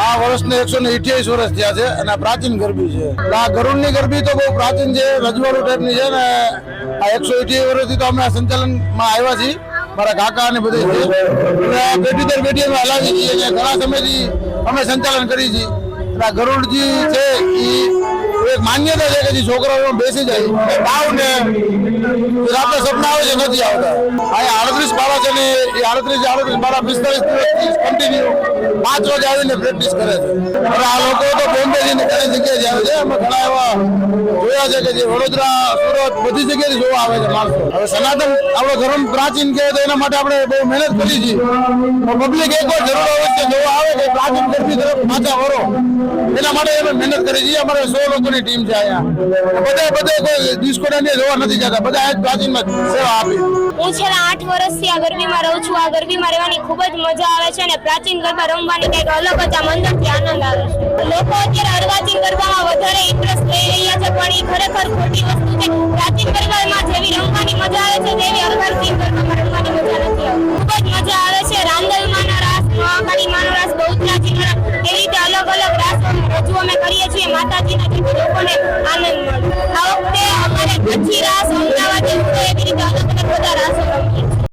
આ વર્ષને એકસો ને અઠ્યાવીસ વર્ષ થયા છે અને પ્રાચીન ગરબી છે. આ ગરુડની ગરબી તો બહુ પ્રાચીન છે, રજવાડું ટાઈપની છે ને આ એકસો અઠ્યાવીસ વર્ષથી તો અમે આ સંચાલનમાં આવ્યા છીએ, મારા કાકા અને બધે છે. અને પેઢી દર પેઢી અમે હલાવી છીએ અને ઘણા સમયથી અમે સંચાલન કરી છીએ. અને આ ગરુડજી છે, એ એક માન્યતા છે કે જે છોકરાઓ બેસી જાય. ભાવ ને રાતે સપના આવે છે, નથી આવતા. આ એ આડત્રીસ આડત્રીસ બાળા પિસ્તાલીસ દિવસ કન્ટિન્યુ પાંચ રોજ આવીને પ્રેક્ટિસ કરે છે. આ લોકો તો બોમ્બે જઈને ઘણી જગ્યાએ આવે છે? અમે ઘણા જોયા છે કે જે વડોદરા, સુરત બધી જગ્યાએ જોવા આવે છે માણસો. હવે સનાતન આપણો ધર્મ પ્રાચીન કહેવાય એના માટે આપણે બહુ મહેનત કરી છે. પબ્લિક એક વાર જરૂર છે, જોવા આવે કે પ્રાચીન ગરબી તરફ માથા વરો એના માટે અમે મહેનત કરી છીએ. અમારે સો લોકોની ટીમ છે અહીંયા. બધા બધા કોઈ ડિસ્કો જોવા નથી જતા. બધા આ પ્રાચીનમાં સેવા આપી. હું છેલ્લા આઠ વર્ષથી આ ગરબીમાં રહું છું. આ ગરબીમાં રહેવાની ખૂબ જ મજા આવે છે અને પ્રાચીન ગરબા રમવાની કંઈક અલગ જ અંદરથી આનંદ આવે છે. લોકો અત્યારે અર્વાચીન ગરબામાં વધારે ઇન્ટરેસ્ટ લઈ રહ્યા છે, પણ એ ખરેખર ખોટી વસ્તુ છે. પ્રાચીન પરિવારમાં જેવી રમવાની મજા આવે છે, તેવી અર્વાચીન ગરબામાં રમવાની મજા નથી ખૂબ જ મજા આવે છે રાંદલમાના રાસ, મહાકાળી માનો રાસ, બહુચરાજી રાસ, એવી રીતે અલગ અલગ રાસ રજૂ અમે કરીએ છીએ, માતાજીના જેથી લોકોને આનંદ મળે. આ વખતે અમારે કચ્છી રાસ, અમદાવાદી, એવી રીતે અલગ અલગ બધા રાસો